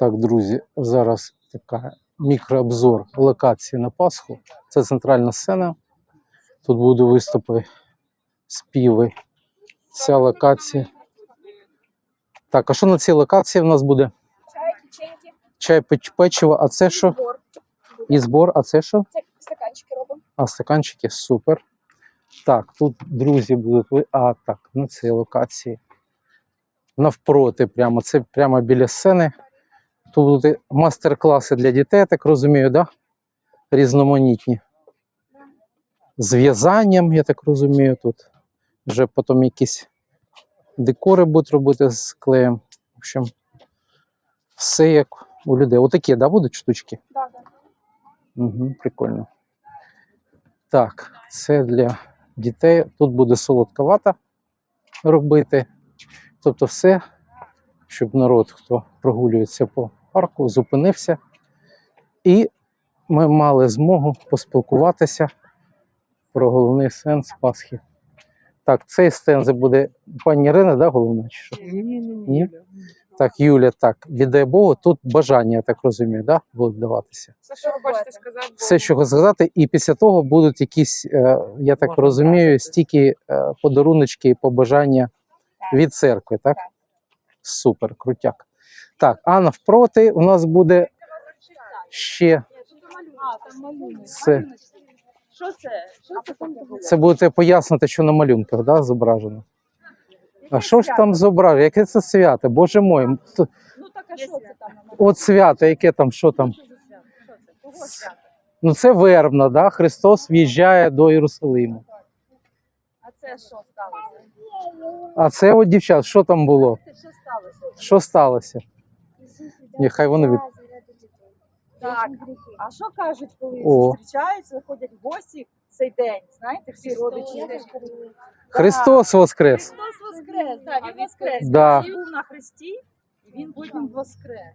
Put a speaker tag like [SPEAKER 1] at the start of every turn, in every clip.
[SPEAKER 1] Так, друзі, зараз така мікрообзор локації на Пасху. Це центральна сцена. Тут будуть виступи, співи. Ця локація. Так, а що на цій локації в нас буде?
[SPEAKER 2] Чай, печеньки,
[SPEAKER 1] Чай, печиво, а це що?
[SPEAKER 2] збор.
[SPEAKER 1] І збор, а це що?
[SPEAKER 2] Це стаканчики робимо.
[SPEAKER 1] А стаканчики супер. Так, тут друзі будуть. А, так, на цій локації. Навпроти, прямо. Це прямо біля сцени. Тут будуть мастер-класи для дітей, так розумію, да? Різноманітні. З в'язанням, я так розумію, тут. Вже потім якісь декори будуть робити з клеєм. В общем, все як у людей. Отакі, да, будуть штучки?
[SPEAKER 2] Да, да.
[SPEAKER 1] Угу, прикольно. Так, це для дітей. Тут буде солодка вата робити. Тобто все, щоб народ, хто прогулюється по парку, зупинився. І ми мали змогу поспілкуватися про головний сенс Пасхи. Так, цей стенд буде пані Ірина, да, головна? Чи що?
[SPEAKER 3] Ні, ні,
[SPEAKER 1] Ні?
[SPEAKER 3] ні.
[SPEAKER 1] Так, Юля, так, віддай Богу, тут бажання, я так розумію, да, будуть даватися.
[SPEAKER 2] Все, що ви хочете сказати.
[SPEAKER 1] все, що сказати, і після того будуть якісь, е, я так
[SPEAKER 3] Можна
[SPEAKER 1] розумію, стільки е, подаруночки і побажання від церкви, так?
[SPEAKER 2] Так.
[SPEAKER 1] Супер, крутяк. Так, а навпроти у нас буде ще це.
[SPEAKER 2] Що це? Це
[SPEAKER 1] будете пояснити, що на малюнках да, зображено. А що ж там зображено? Яке це свято? Боже мой,
[SPEAKER 2] Ну так а що це там?
[SPEAKER 1] от свято, яке там, що там? Ну це вербна, да? Христос в'їжджає до Єрусалиму.
[SPEAKER 2] А це що сталося?
[SPEAKER 1] А це от дівчат, що там було?
[SPEAKER 2] Що сталося?
[SPEAKER 1] Що сталося? Ні, хай вони від-
[SPEAKER 2] Так, а що кажуть, коли
[SPEAKER 1] О.
[SPEAKER 2] зустрічаються, виходять в гості цей день? Знаєте, всі родичі.
[SPEAKER 1] Христос воскрес!
[SPEAKER 2] Христос воскрес, так, він воскрес.
[SPEAKER 1] Да.
[SPEAKER 2] Він був на хресті, і він потім воскрес.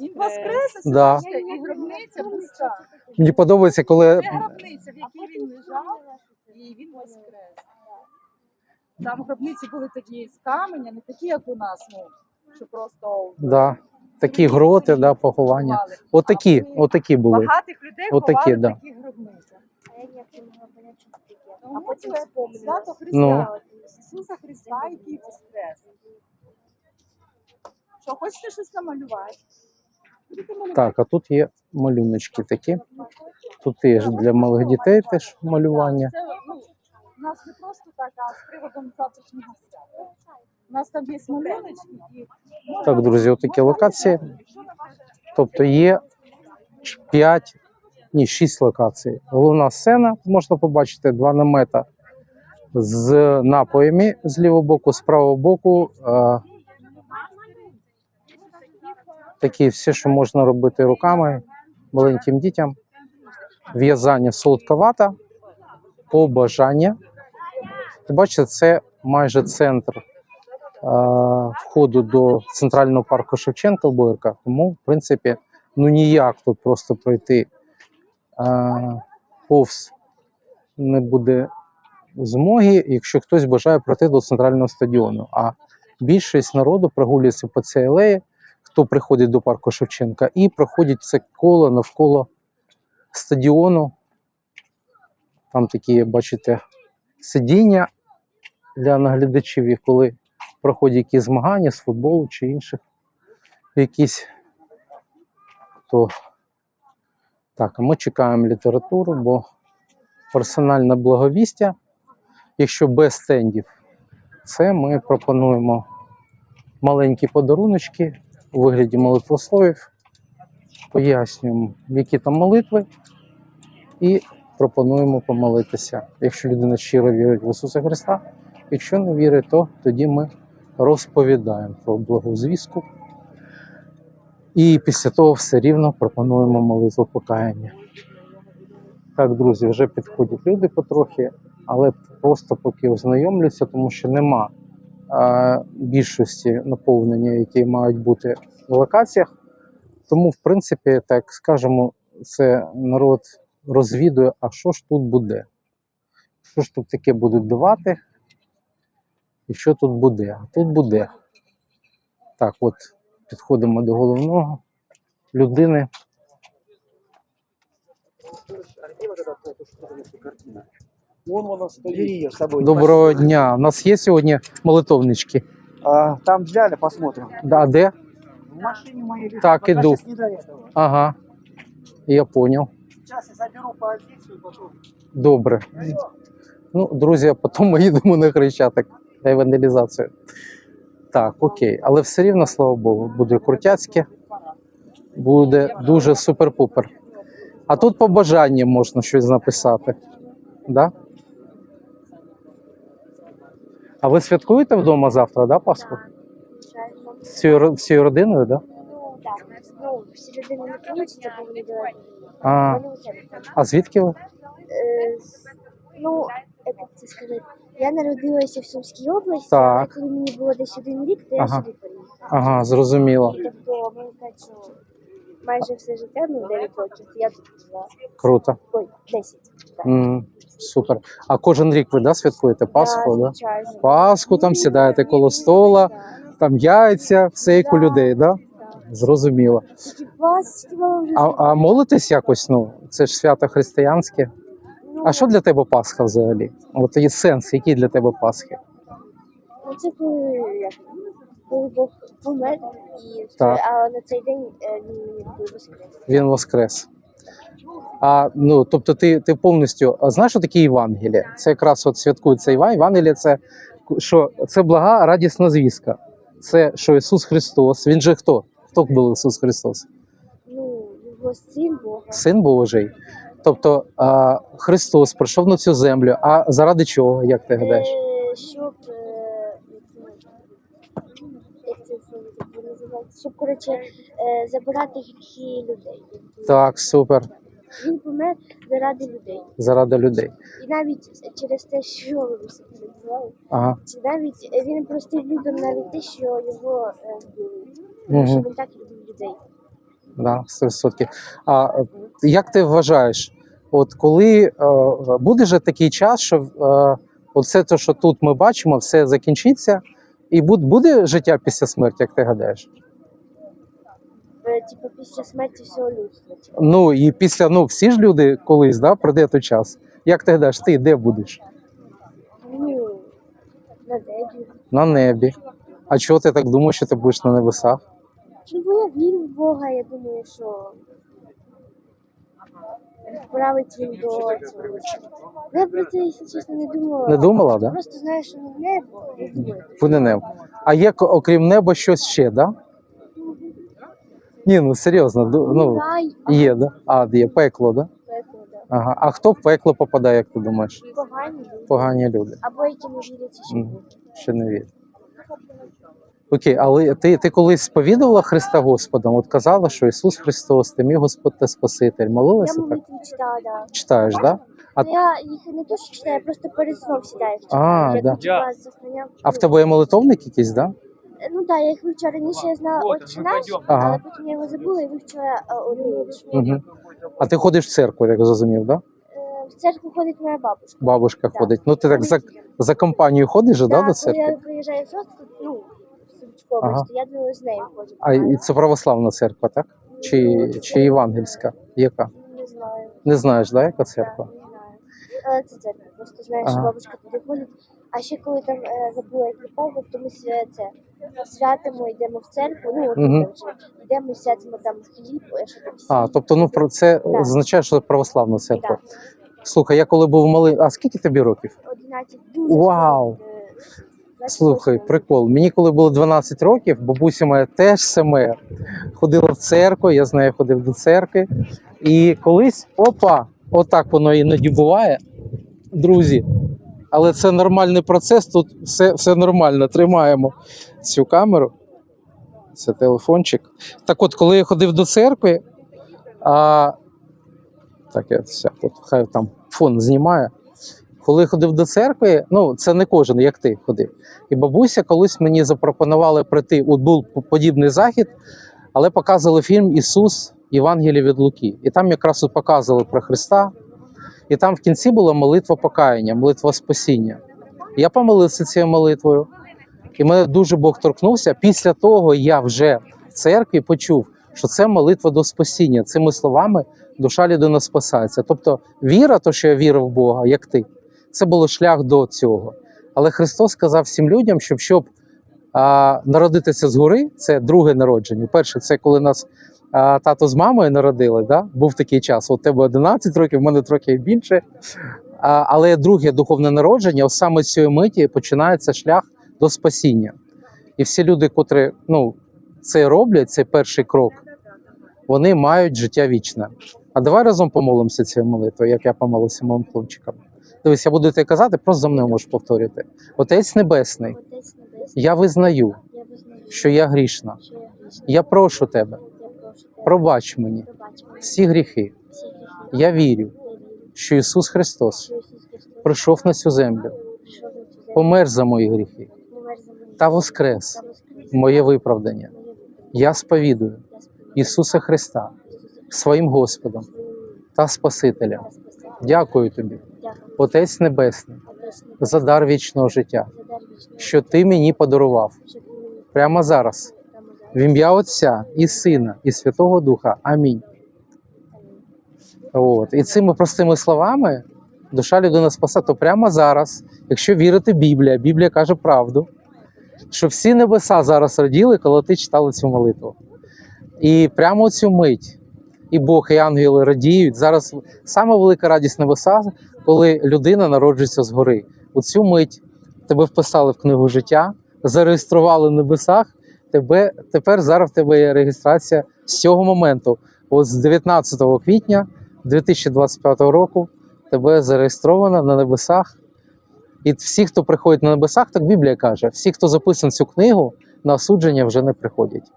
[SPEAKER 2] Він воскрес,
[SPEAKER 1] Да.
[SPEAKER 2] і гробниця пуста.
[SPEAKER 1] Мені подобається, коли
[SPEAKER 2] Це гробниця, в якій він лежав, і він воскрес. Там гробниці були тоді з каменя, не такі, як у нас, ну, що просто
[SPEAKER 1] да, такі гроти, да, поховання.
[SPEAKER 2] ховали.
[SPEAKER 1] Отакі,
[SPEAKER 2] А
[SPEAKER 1] отакі були.
[SPEAKER 2] Багатих людей
[SPEAKER 1] Отакі,
[SPEAKER 2] ховали
[SPEAKER 1] да.
[SPEAKER 2] в таких гробницях.
[SPEAKER 4] А потім
[SPEAKER 2] це свято Христа,
[SPEAKER 1] Ну.
[SPEAKER 2] Ісуса Христа, який воскрес. Що, хочете щось намалювати?
[SPEAKER 1] Так, а тут є малюночки такі. Тут теж для малих дітей теж малювання.
[SPEAKER 2] Це, ну, у нас не просто так, а з приводом завтрашнього свята. У нас там є можна-
[SPEAKER 1] Так, друзі, отакі локації. Тобто є 5, ні, 6 локацій. Головна сцена, можна побачити, два намета з напоями з лівого боку, з правого боку. Е, такі все, що можна робити руками маленьким дітям. В'язання солодковата, побажання. Бачите, це майже центр входу до центрального парку Шевченка в Боярках. Тому, в принципі, ну ніяк тут просто пройти е, повз не буде змоги, якщо хтось бажає пройти до центрального стадіону. А більшість народу прогулюється по цій алеї, хто приходить до парку Шевченка, і проходять це коло навколо стадіону. Там такі, бачите, сидіння для наглядачів, і коли проходять якісь змагання з футболу чи інших якісь. То так, ми чекаємо літературу, бо персональне благовістя, якщо без стендів, це ми пропонуємо маленькі подаруночки у вигляді молитвословів, пояснюємо, які там молитви, і пропонуємо помолитися. Якщо людина щиро вірить в Ісуса Христа, якщо не вірить, то тоді ми розповідаємо про благу. І після того все рівно пропонуємо молитву покаяння. Так, друзі, вже підходять люди потрохи, але просто поки ознайомлюся, тому що нема е, більшості наповнення, які мають бути в локаціях. Тому, в принципі, так скажемо, це народ розвідує, а що ж тут буде? Що ж тут таке будуть давати? І що тут буде? А тут буде. Так, от Підходимо до головного людини. Доброго дня. У нас є сьогодні молитовнички.
[SPEAKER 3] А, там взяли, посмотрим.
[SPEAKER 1] Да, де?
[SPEAKER 3] В машине моей лежит.
[SPEAKER 1] Так,
[SPEAKER 3] этого.
[SPEAKER 1] Ага. Я понял.
[SPEAKER 3] Сейчас я заберу позицию, потом.
[SPEAKER 1] Добре. Ну, друзі, а потім ми їдемо на Хрещатик евангелізацію. Так, окей. Але все рівно, слава Богу, буде крутяцьке, буде дуже супер-пупер. А тут по бажанню можна щось написати. Да? А ви святкуєте вдома завтра, да, Пасху? Ро- всією родиною, да?
[SPEAKER 4] Так, ну всередині не получится, бо вони далеко.
[SPEAKER 1] А, а звідки ви?
[SPEAKER 4] Е, Ну, як це сказати, я народилася в Сумській області,
[SPEAKER 1] Так.
[SPEAKER 4] коли мені було десь один рік, то я
[SPEAKER 1] Ага.
[SPEAKER 4] сюди переїхала.
[SPEAKER 1] Ага, зрозуміло.
[SPEAKER 4] Тобто, сказати, що майже все життя, ну 9 років, я тут жила.
[SPEAKER 1] Круто.
[SPEAKER 4] Ой, 10. Так.
[SPEAKER 1] М, супер. А кожен рік ви да, святкуєте Пасху, да?
[SPEAKER 4] звичайно.
[SPEAKER 1] Пасху там сідаєте коло стола, там яйця, все як у
[SPEAKER 4] Да.
[SPEAKER 1] людей, да?
[SPEAKER 4] так.
[SPEAKER 1] Зрозуміло.
[SPEAKER 4] Тільки вас, тільки вже
[SPEAKER 1] А, а молитесь якось, ну, це ж свято християнське. А що для тебе Пасха взагалі? От є сенс, який для тебе Пасхи?
[SPEAKER 4] Ну, це коли, Бог помер, і
[SPEAKER 1] Так.
[SPEAKER 4] а на цей день е, він воскрес.
[SPEAKER 1] Він воскрес. А ну, тобто, ти, ти повністю знаєш, що таке Євангеліє? Це якраз от святкується Єва- Євангеліє, це що це блага радісна звістка. Це що Ісус Христос. Він же хто? Хто був Ісус Христос?
[SPEAKER 4] Ну, його син Бога.
[SPEAKER 1] Син Божий. Тобто а, Христос прийшов на цю землю. А заради чого, як ти гадаєш?
[SPEAKER 4] Е, щоб, е, як це називається? Щоб, коротше, е, забирати гріхи людей.
[SPEAKER 1] Так, супер.
[SPEAKER 4] Він помер заради людей.
[SPEAKER 1] Заради людей.
[SPEAKER 4] І навіть через те, що ви називали,
[SPEAKER 1] Ага.
[SPEAKER 4] чи навіть він простив людям навіть те, що його вбили. Тому що
[SPEAKER 1] Угу.
[SPEAKER 4] він так любив людей.
[SPEAKER 1] Да, 100%. А е, як ти вважаєш, от коли е, буде же такий час, що е, оце те, що тут ми бачимо, все закінчиться, і буд- буде життя після смерті, як ти гадаєш?
[SPEAKER 4] Типу після смерті всього людства. Типу.
[SPEAKER 1] Ну і після, ну всі ж люди колись, да, прийде той час. Як ти гадаєш, ти де будеш?
[SPEAKER 4] Ну, на небі.
[SPEAKER 1] На небі. А чого ти так думаєш, що ти будеш на небесах?
[SPEAKER 4] Ну, бо я вірю Бога, я думаю, що відправить він до цього. Я про це, якщо чесно, не думала.
[SPEAKER 1] Не думала, да?
[SPEAKER 4] Просто знаю, що на небо, думаю.
[SPEAKER 1] Буде небо. А є окрім неба щось ще, да? Ні, ну серйозно, ду- ну
[SPEAKER 4] рай,
[SPEAKER 1] є, да? А, є пекло, да?
[SPEAKER 4] пекло, да.
[SPEAKER 1] Ага. А хто в пекло попадає, як ти думаєш?
[SPEAKER 4] Погані люди.
[SPEAKER 1] Погані люди.
[SPEAKER 4] Або які не вірять, що
[SPEAKER 1] Мгм. Ще не вірять. Окей, але ти, ти колись сповідувала Христа Господом? От казала, що Ісус Христос, ти мій Господь та Спаситель.
[SPEAKER 4] Я
[SPEAKER 1] Молилася так?
[SPEAKER 4] молитву читала, да.
[SPEAKER 1] Читаєш, да? А-
[SPEAKER 4] Ну, я їх не то, що читаю, я просто перед сном сідаю. їх читаю.
[SPEAKER 1] А,
[SPEAKER 4] Як
[SPEAKER 1] да.
[SPEAKER 4] типа, захороняв.
[SPEAKER 1] А в тебе є молитовник якийсь, да?
[SPEAKER 4] Е, Ну так, да, я їх вивчила раніше, я знала отче наш,
[SPEAKER 1] Ага.
[SPEAKER 4] але потім я його забула і вивчила е, одну.
[SPEAKER 1] Угу. А ти ходиш в церкву, як зрозумів, да?
[SPEAKER 4] Е, В церкву ходить моя бабушка.
[SPEAKER 1] Бабушка
[SPEAKER 4] Да.
[SPEAKER 1] ходить. Ну ти так за, за компанію ходиш, да,
[SPEAKER 4] Да,
[SPEAKER 1] до
[SPEAKER 4] коли
[SPEAKER 1] церкви?
[SPEAKER 4] я приїжджаю в Жостку, ну, в
[SPEAKER 1] Ага.
[SPEAKER 4] то я думаю, з нею ходжу.
[SPEAKER 1] А і це православна церква, так? Чи, чи євангельська? Яка?
[SPEAKER 4] Не знаю.
[SPEAKER 1] Не знаєш, да, яка
[SPEAKER 4] Так,
[SPEAKER 1] церква?
[SPEAKER 4] не знаю. Але це церква, просто знаю, що
[SPEAKER 1] Ага.
[SPEAKER 4] бабушка туди ходить. А ще коли там е, забула як то ми це святимо, йдемо в церкву, ну от там вже йдемо, і святимо там хліб, е, що там
[SPEAKER 1] А, тобто, ну про це
[SPEAKER 4] Да.
[SPEAKER 1] означає, що це православна церква.
[SPEAKER 4] Так.
[SPEAKER 1] Слухай, я коли був малий, а скільки тобі років?
[SPEAKER 4] 11 дуже
[SPEAKER 1] Вау!
[SPEAKER 4] Скоро, 28
[SPEAKER 1] Слухай, прикол. Мені коли було 12 років, бабуся моя теж саме ходила в церкву, я з нею ходив до церкви. І колись, опа, отак воно іноді буває, друзі. Але це нормальний процес, тут все, все нормально. Тримаємо цю камеру. Це телефончик. Так от, коли я ходив до церкви, а... так, я все, от, хай там фон знімає. Коли ходив до церкви, ну це не кожен, як ти ходив. І бабуся колись мені запропонували прийти. От був подібний захід, але показували фільм Ісус Євангеліє від Луки. І там якраз показували про Христа. І там в кінці була молитва покаяння, молитва спасіння. Я помолився цією молитвою, і мене дуже Бог торкнувся. Після того я вже в церкві почув, що це молитва до спасіння. Цими словами душа людина спасається. Тобто віра, то що я вірив в Бога, як ти, це було шлях до цього. Але Христос сказав всім людям, щоб щоб а, народитися згори, це друге народження. Перше, це коли нас а, тато з мамою народили. Да? Був такий час. У тебе 11 років, в мене трохи більше. А, але друге духовне народження, саме з цієї миті починається шлях до спасіння. І всі люди, котрі ну, це роблять, цей перший крок, вони мають життя вічне. А давай разом помолимося цією молитвою, як я помолився моїм хлопчикам. Дивись, я буду тебе казати, просто за мною можеш повторювати. Отець Небесний, я визнаю, що я грішна.
[SPEAKER 4] я
[SPEAKER 1] прошу тебе, пробач мені всі гріхи. Я вірю, що Ісус Христос прийшов на цю землю, помер за мої гріхи та воскрес моє виправдання. Я сповідую Ісуса Христа своїм Господом та Спасителем. Дякую тобі, Отець Небесний, за дар вічного життя, що ти мені подарував прямо зараз, в ім'я Отця і Сина, і Святого Духа. Амінь. От. І цими простими словами душа людина спаса, то прямо зараз, якщо вірити Біблія, Біблія каже правду, що всі небеса зараз раділи, коли ти читали цю молитву. І прямо цю мить і Бог, і ангели радіють. Зараз саме велика радість небеса, коли людина народжується згори. У цю мить тебе вписали в книгу життя, зареєстрували в небесах. Тебе тепер зараз в тебе є реєстрація з цього моменту. От з 19 квітня 2025 року тебе зареєстровано на небесах. І всі, хто приходить на небесах, так Біблія каже: всі, хто записаний в цю книгу, на осудження вже не приходять.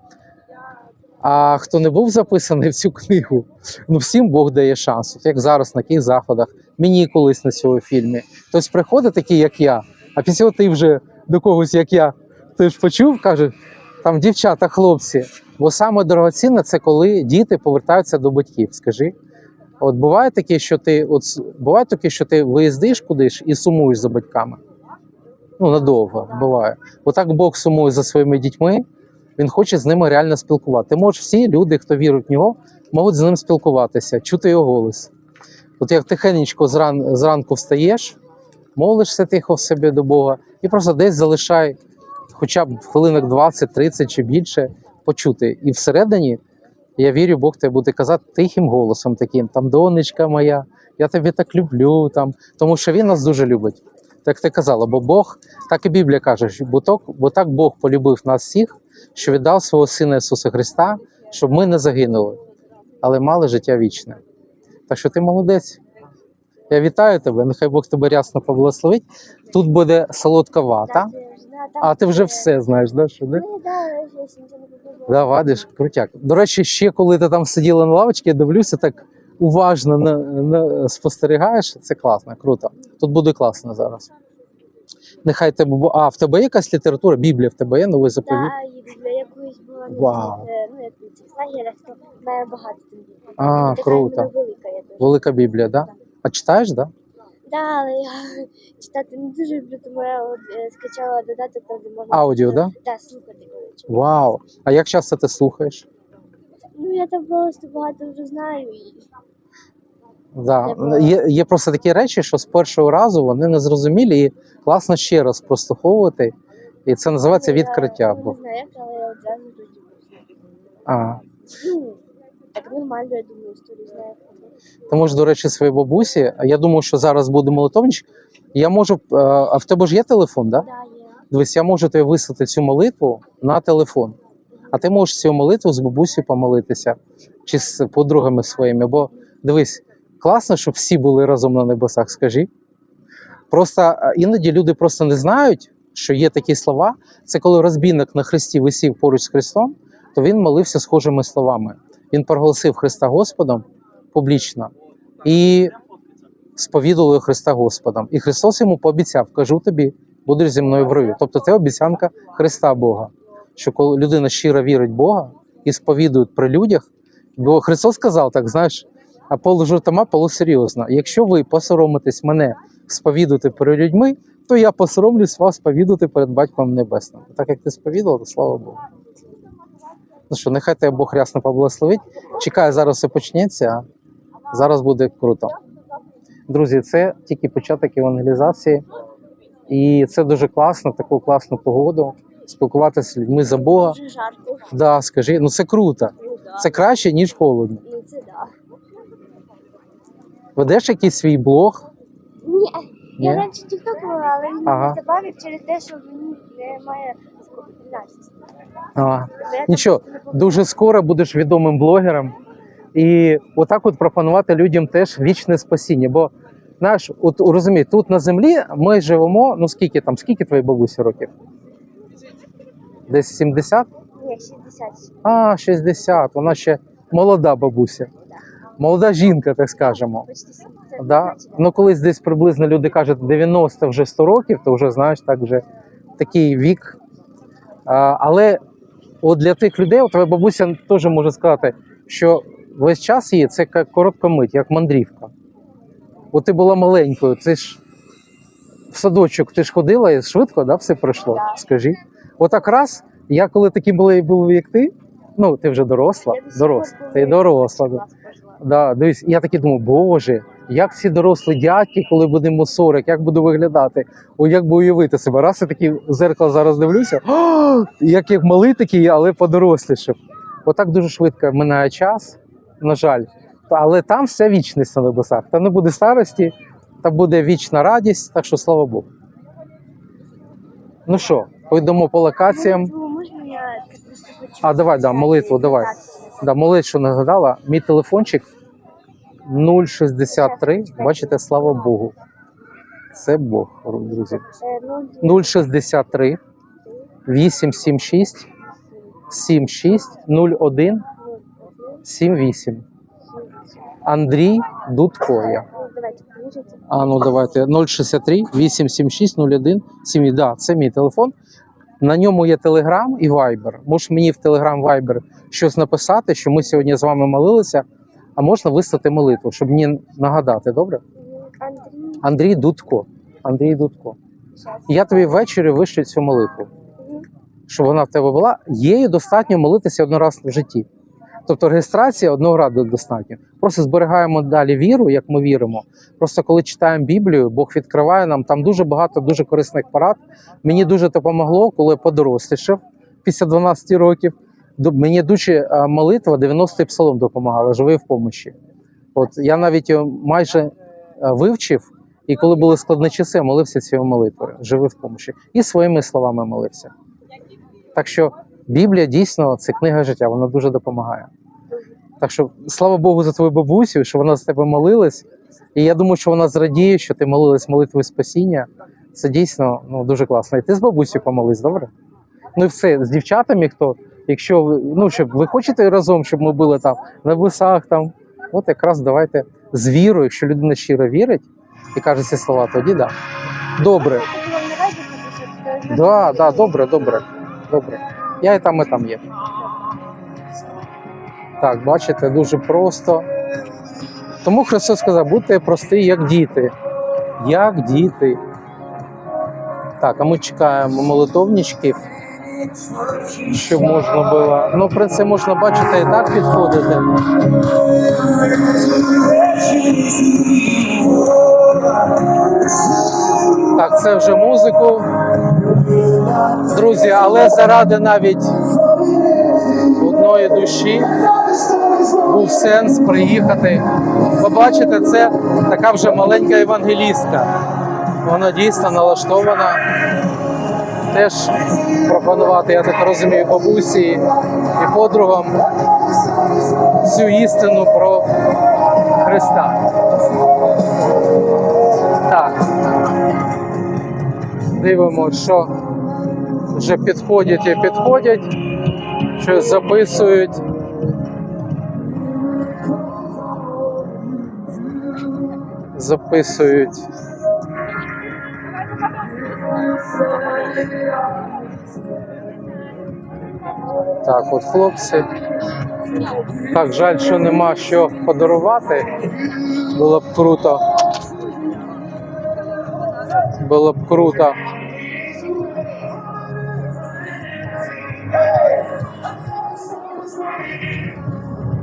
[SPEAKER 1] А хто не був записаний в цю книгу, ну всім Бог дає шанс. Як зараз на яких заходах, мені колись на цьому фільмі. Хтось приходить такий, як я, а після ти вже до когось, як я, ти ж почув, каже, там дівчата, хлопці. Бо саме дорогоцінне це коли діти повертаються до батьків. Скажи. От буває таке, що ти от буває таке, що ти виїздиш кудись і сумуєш за батьками. Ну, надовго буває. Отак Бог сумує за своїми дітьми, він хоче з ними реально спілкувати. Ти можеш всі люди, хто вірить в нього, можуть з ним спілкуватися, чути його голос. От як тихенечко зран, зранку встаєш, молишся тихо в собі до Бога і просто десь залишай хоча б хвилинок 20-30 чи більше почути. І всередині, я вірю, Бог тебе буде казати тихим голосом таким, там, донечка моя, я тебе так люблю, там, тому що він нас дуже любить. Так ти казала, бо Бог, так і Біблія каже, бо так Бог полюбив нас всіх, що віддав свого Сина Ісуса Христа, щоб ми не загинули, але мали життя вічне. Так що ти молодець. Я вітаю тебе, нехай Бог тебе рясно поблагословить. Тут буде солодка вата. А ти вже все знаєш, да? Що, да?
[SPEAKER 4] Ну, не.
[SPEAKER 1] Да, вадиш, крутяк. До речі, ще коли ти там сиділа на лавочці, я дивлюся, так уважно на, на, спостерігаєш. Це класно, круто. Тут буде класно зараз. Нехай тебе. бу- А, в тебе є якась література, Біблія в тебе є новий заповіт?
[SPEAKER 4] Да, і Біблія якоюсь була
[SPEAKER 1] Вау.
[SPEAKER 4] е, ну, як на цих лагерях, то має багато Біблії.
[SPEAKER 1] А,
[SPEAKER 4] Така
[SPEAKER 1] круто.
[SPEAKER 4] велика, я дуже.
[SPEAKER 1] Велика Біблія, да? А читаєш, да?
[SPEAKER 4] Да, але я читати не дуже люблю, тому я от, е, скачала додаток, там, де можна...
[SPEAKER 1] Аудіо, да?
[SPEAKER 4] Да, слухати. коротше.
[SPEAKER 1] Вау! А як часто ти слухаєш?
[SPEAKER 4] Ну, я там просто багато вже знаю. І...
[SPEAKER 1] Да. Є, є просто такі речі, що з першого разу вони не зрозумілі, і класно ще раз прослуховувати. І це називається
[SPEAKER 4] Ну,
[SPEAKER 1] відкриття. Бо... А.
[SPEAKER 4] Ну, так нормально, я думаю, історію знаю.
[SPEAKER 1] Ти можеш, до речі, своїй бабусі. Я думаю, що зараз буде молитовничок. Я можу. е, А в тебе ж є телефон, да?
[SPEAKER 4] Да, є.
[SPEAKER 1] Дивись, я можу тобі вислати цю молитву на телефон. А ти можеш цю молитву з бабусею помолитися чи з подругами своїми. Бо дивись, класно, щоб всі були разом на небесах, скажи. Просто е, іноді люди просто не знають, що є такі слова. Це коли розбійник на хресті висів поруч з Христом, то він молився схожими словами. Він проголосив Христа Господом публічно і сповідували Христа Господом. І Христос йому пообіцяв: кажу тобі, будеш зі мною в раю. Тобто це обіцянка Христа Бога. Що коли людина щиро вірить Бога і сповідує при людях, бо Христос сказав так, знаєш, а полужартома полусерйозно. Якщо ви посоромитесь мене сповідувати перед людьми, то я посоромлюсь вас сповідувати перед Батьком Небесним. Так як ти сповідував, то слава Богу. Ну що, нехай тебе Бог рясно поблагословить. Чекаю, зараз все почнеться. Зараз буде круто. Друзі, це тільки початок евангелізації. І це дуже класно, таку класну погоду. Спілкуватися з людьми за Бога.
[SPEAKER 4] Дуже жарко.
[SPEAKER 1] Да, скажи, ну це круто.
[SPEAKER 4] Ну, да.
[SPEAKER 1] Це краще, ніж холодно.
[SPEAKER 4] Ну, це да.
[SPEAKER 1] Ведеш якийсь свій блог?
[SPEAKER 4] Ні, я
[SPEAKER 1] Ні?
[SPEAKER 4] раніше тікток вела, але він
[SPEAKER 1] Ага.
[SPEAKER 4] ага. забавив через те, що він немає популярності.
[SPEAKER 1] А, нічого, дуже скоро будеш відомим блогером. І отак от пропонувати людям теж вічне спасіння. Бо знаєш, от розумій, тут на землі ми живемо. Ну скільки там, скільки твоїй бабусі років? Десь 70?
[SPEAKER 4] Ні, 60.
[SPEAKER 1] А, 60. Вона ще молода бабуся. Молода жінка, так скажемо. Да? Ну, колись десь приблизно люди кажуть 90 вже 100 років, то вже знаєш, так вже такий вік. А, але от для тих людей, от твоя бабуся теж може сказати, що весь час її це коротка мить, як мандрівка. От ти була маленькою, ти ж в садочок ти ж ходила і швидко да, все пройшло. Скажи. Отак раз, я коли були, був як ти, ну ти вже доросла, доросла, ти доросла. Да. Дивись, я такий думав, боже, як всі дорослі дядьки, коли будемо 40, як буду виглядати, о, як би уявити себе. Раз я такий в зеркало зараз дивлюся, «О, як як малий такий, але подорослішав. Отак дуже швидко минає час, на жаль. Але там вся вічність на небесах. Там не буде старості, там буде вічна радість, так що слава Богу. Ну що, пойдемо по локаціям.
[SPEAKER 4] Можна я просто хочу?
[SPEAKER 1] А, давай, да, молитву, давай. Да, молодець, що нагадала. Мій телефончик 063. Бачите, слава Богу. Це Бог, друзі.
[SPEAKER 4] Е, ну,
[SPEAKER 1] 063 876 76 01 78. Андрій Дудко. я. А ну давайте 063 876 01 7. Да, це мій телефон. На ньому є Телеграм і Вайбер. Можеш мені в Телеграм Вайбер щось написати, що ми сьогодні з вами молилися, а можна вислати молитву, щоб мені нагадати, добре?
[SPEAKER 4] Андрій,
[SPEAKER 1] Андрій Дудко. Андрій Дудко. Я тобі ввечері вишлю цю молитву, щоб вона в тебе була. Її достатньо молитися один раз в житті. Тобто реєстрація одного разу достатньо. Просто зберігаємо далі віру, як ми віримо. Просто коли читаємо Біблію, Бог відкриває нам там дуже багато дуже корисних порад. Мені дуже допомогло, коли подорослішав після 12 років. Мені дуже е, молитва 90-й псалом допомагала, живий в помощі. От я навіть майже е, вивчив, і коли були складні часи, я молився цією молитвою, живий в помощі. І своїми словами молився. Так що Біблія дійсно це книга життя, вона дуже допомагає. Так що слава Богу за твою бабусю, що вона за тебе молилась. І я думаю, що вона зрадіє, що ти молилась молитвою спасіння. Це дійсно ну, дуже класно. І ти з бабусею помолись, добре? Ну і все, з дівчатами, хто, якщо ви, ну, щоб ви хочете разом, щоб ми були там на висах, там, от якраз давайте з вірою, якщо людина щиро вірить і каже ці слова, тоді да. Добре. Да, да, добре, добре, добре. Я і там, і там є. Так, бачите, дуже просто. Тому Христос сказав, будьте прості, як діти. Як діти. Так, а ми чекаємо молитовничків, щоб можна було. Ну, в принципі, можна бачити і так підходити. Так, це вже музику. Друзі, але заради навіть одної душі був сенс приїхати. Побачите, це така вже маленька евангелістка. Вона дійсно налаштована. Теж пропонувати, я так розумію, бабусі і подругам цю істину про Христа. Так. Дивимося, що вже підходять і підходять, щось записують. Записують. Так, от хлопці. Так, жаль, що нема що подарувати. Було б круто. Було б круто.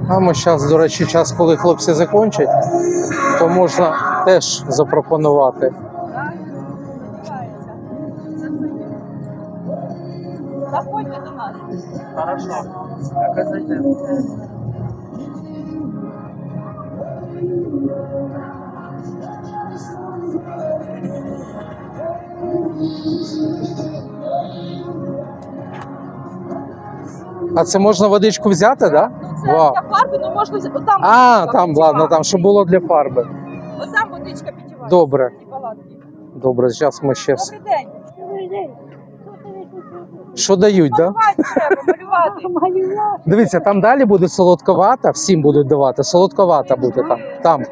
[SPEAKER 1] А ми зараз, до речі, час, коли хлопці закінчать, то можна теж запропонувати.
[SPEAKER 2] Заходьте до нас.
[SPEAKER 3] Хорошо. Как зайдем?
[SPEAKER 1] А це можна водичку взяти, так? Да?
[SPEAKER 2] Ну, це
[SPEAKER 1] Вау.
[SPEAKER 2] для фарби, ну можна взяти. Отам
[SPEAKER 1] А,
[SPEAKER 2] водичка
[SPEAKER 1] там, ладно, там, щоб було для фарби.
[SPEAKER 2] Отам водичка питєва.
[SPEAKER 1] Добре. Добре, зараз ми ще. вс-
[SPEAKER 2] Добрий день.
[SPEAKER 1] Що дають, так? Да?
[SPEAKER 2] Малювати треба, малювати.
[SPEAKER 1] Дивіться, там далі буде солодковата, всім будуть давати. Солодковата буде там. Там,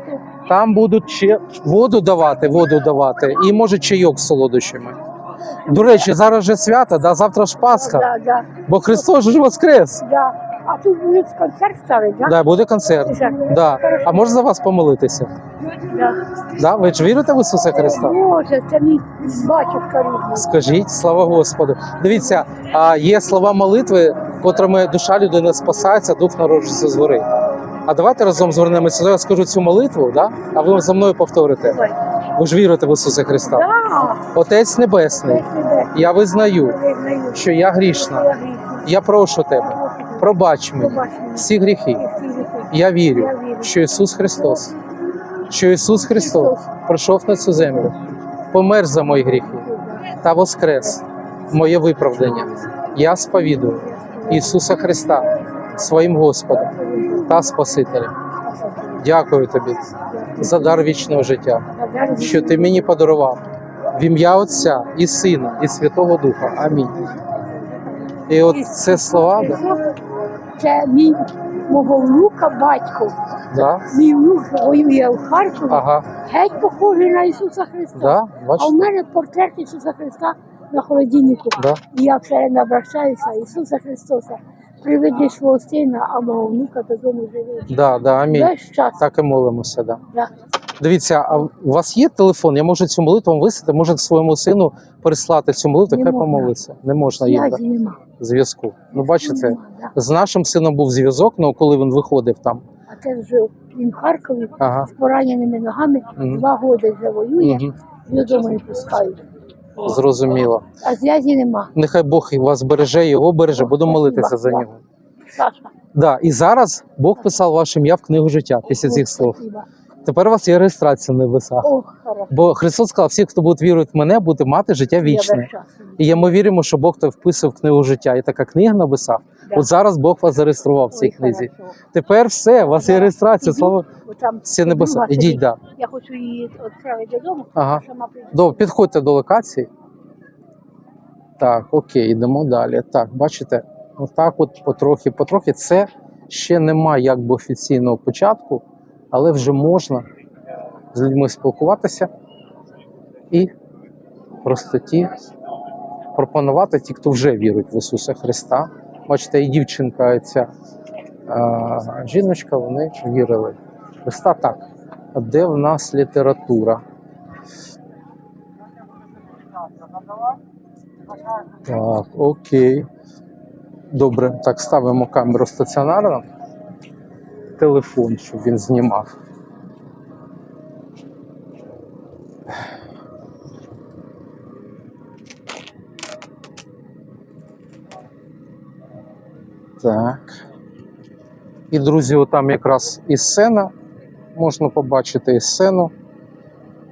[SPEAKER 1] там будуть ще воду давати, воду давати, і може чайок з солодощами. До речі, зараз же свято, да? завтра ж Пасха,
[SPEAKER 5] Да, да,
[SPEAKER 1] бо Христос ж воскрес.
[SPEAKER 5] да. А тут будет концерт ставить, да?
[SPEAKER 1] Да, буде концерт. Да. А можна за вас помолитися?
[SPEAKER 5] Да.
[SPEAKER 1] Да? Ви ж вірите в Ісуса Христа?
[SPEAKER 5] Боже, це мій батюшка рідний.
[SPEAKER 1] Скажіть, слава Господу. Дивіться, а є слова молитви, котрими душа людини спасається, дух народжується згори. А давайте разом звернемося. Я скажу цю молитву, да? а ви за мною повторите.
[SPEAKER 5] Давай.
[SPEAKER 1] Ви ж вірите в Ісуса Христа.
[SPEAKER 5] Да,
[SPEAKER 1] Отець Небесний, я визнаю, що я грішна.
[SPEAKER 5] я
[SPEAKER 1] прошу тебе, пробач мені всі гріхи. Я вірю, що Ісус Христос, що Ісус Христос прийшов на цю землю, помер за мої гріхи та воскрес моє виправдання. Я сповідую Ісуса Христа своїм Господом та Спасителем. Дякую тобі за дар вічного життя, що ти мені подарував в ім'я Отця і Сина, і Святого Духа. Амінь. І от це слова?
[SPEAKER 5] Це мій мого внука батько.
[SPEAKER 1] Да?
[SPEAKER 5] Мій внук воює в Харкові,
[SPEAKER 1] Ага,
[SPEAKER 5] геть похожий на Ісуса Христа.
[SPEAKER 1] да?
[SPEAKER 5] А в мене портрет Ісуса Христа на холодильнику.
[SPEAKER 1] Да?
[SPEAKER 5] І я все обращаюся, Ісуса Христоса, приведи свого сина, а мого внука додому живе.
[SPEAKER 1] Да, да, амінь.
[SPEAKER 5] Весь час.
[SPEAKER 1] Так і молимося, да.
[SPEAKER 5] Да.
[SPEAKER 1] Дивіться, а у вас є телефон? Я можу цю молитву вам висити, може своєму сину переслати цю молитву,
[SPEAKER 5] Не
[SPEAKER 1] хай
[SPEAKER 5] можна.
[SPEAKER 1] помолиться. Не можна да,
[SPEAKER 5] Зв'язі нема.
[SPEAKER 1] зв'язку. Ну, бачите,
[SPEAKER 5] Нема, да.
[SPEAKER 1] з нашим сином був зв'язок, ну коли він виходив там.
[SPEAKER 5] А це вже він в Харкові
[SPEAKER 1] Ага.
[SPEAKER 5] з пораненими ногами
[SPEAKER 1] Мгм.
[SPEAKER 5] два роки вже воює, і додому не пускають.
[SPEAKER 1] Зрозуміло.
[SPEAKER 5] А зв'язі нема.
[SPEAKER 1] Нехай Бог і вас береже, його береже, буду молитися за нього.
[SPEAKER 5] Саша.
[SPEAKER 1] Да, і зараз Бог писав ваше ім'я в книгу життя після цих слов.
[SPEAKER 5] спасибо.
[SPEAKER 1] Тепер у вас є реєстрація на небесах.
[SPEAKER 5] Хорошо.
[SPEAKER 1] Бо Христос сказав, всі, хто буде вірувати в мене, буде мати життя вічне. І ми віримо, що Бог то вписав в книгу життя. І така книга на небесах.
[SPEAKER 5] Да.
[SPEAKER 1] От зараз Бог вас зареєстрував в цій
[SPEAKER 5] Ой,
[SPEAKER 1] книзі.
[SPEAKER 5] хорошо.
[SPEAKER 1] Тепер все, у вас є реєстрація. Слава всі небеса. Ідіть, да.
[SPEAKER 5] Я хочу її відправити додому,
[SPEAKER 1] Ага.
[SPEAKER 5] сама.
[SPEAKER 1] Добре, підходьте до локації. Так, окей, йдемо далі. Так, бачите, отак от потрохи, потрохи. Це ще немає якби офіційного початку, але вже можна з людьми спілкуватися і в простоті пропонувати ті, хто вже вірить в Ісуса Христа. Бачите, і дівчинка, і ця а, жіночка, вони вірили. Христа так. А де в нас література? Так, окей. Добре, так ставимо камеру стаціонарно. Телефон, щоб він знімав. Так. І, друзі, отам якраз і сцена. Можна побачити і сцену,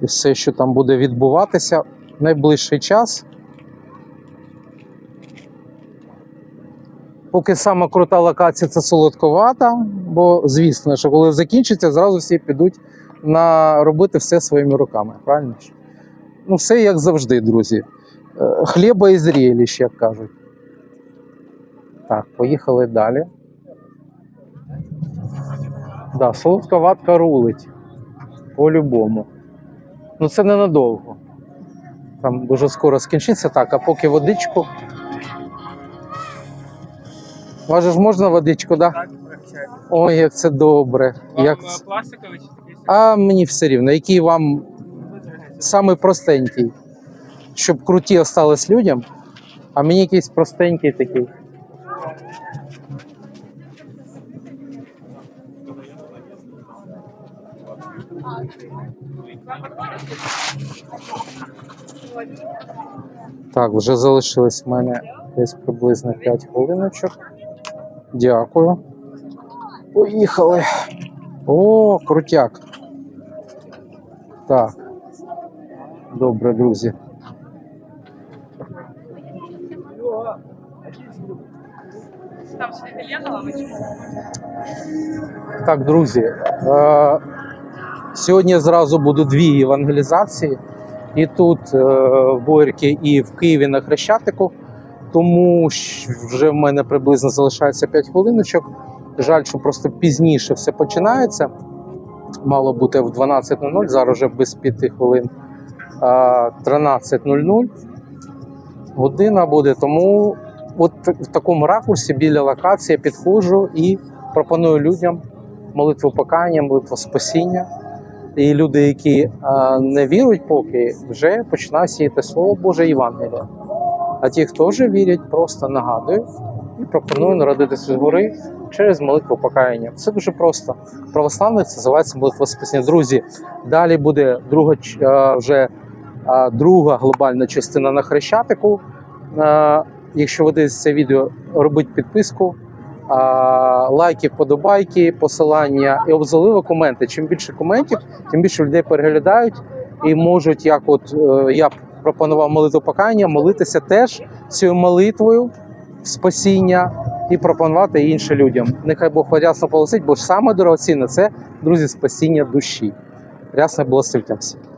[SPEAKER 1] і все, що там буде відбуватися найближчий час. Поки сама крута локація це солодковата, бо звісно, що коли закінчиться, зразу всі підуть на робити все своїми руками. Правильно? Ну, все як завжди, друзі. Е, Хліба і зріліш, як кажуть. Так, поїхали далі. Да, солодковатка рулить. По-любому. Ну це ненадовго. Там дуже скоро скінчиться. Так, а поки водичку. Важе можна водичку, да? так? Ой, як це добре.
[SPEAKER 6] Вам
[SPEAKER 1] як...
[SPEAKER 6] Е, пластиковий чи такий?
[SPEAKER 1] А мені все рівно, який вам саме простенький. Щоб круті остались людям, а мені якийсь простенький такий. Так, вже залишилось в мене десь приблизно 5 хвилиночок. Дякую. Поїхали. О, крутяк. Так. Добре, друзі.
[SPEAKER 2] Там.
[SPEAKER 1] Так, друзі. Е- сьогодні зразу будуть дві евангелізації. І тут е- в Боярці, і в Києві на Хрещатику. Тому вже в мене приблизно залишається 5 хвилиночок. Жаль, що просто пізніше все починається. Мало бути в 12.00, зараз вже без 5 хвилин. 13.00 година буде. Тому от в такому ракурсі біля локації я підходжу і пропоную людям молитву покаяння, молитву спасіння. І люди, які не вірують поки, вже починають сіяти слово Боже Євангелія. А ті, хто вже вірять, просто нагадую і пропоную народитися згори через молитву покаяння. Це дуже просто. Православних це називається молитва спасіння. Друзі, далі буде друга вже друга глобальна частина на хрещатику. Якщо ви дивитесь це відео, робіть підписку, лайки, вподобайки, посилання і обзаливо коменти. Чим більше коментів, тим більше людей переглядають і можуть, як от е, я пропонував молитву покаяння, молитися теж цією молитвою спасіння і пропонувати іншим людям. Нехай Бог рясно полосить, бо саме дорогоцінне це, друзі, спасіння душі. Рясне благословіть всім.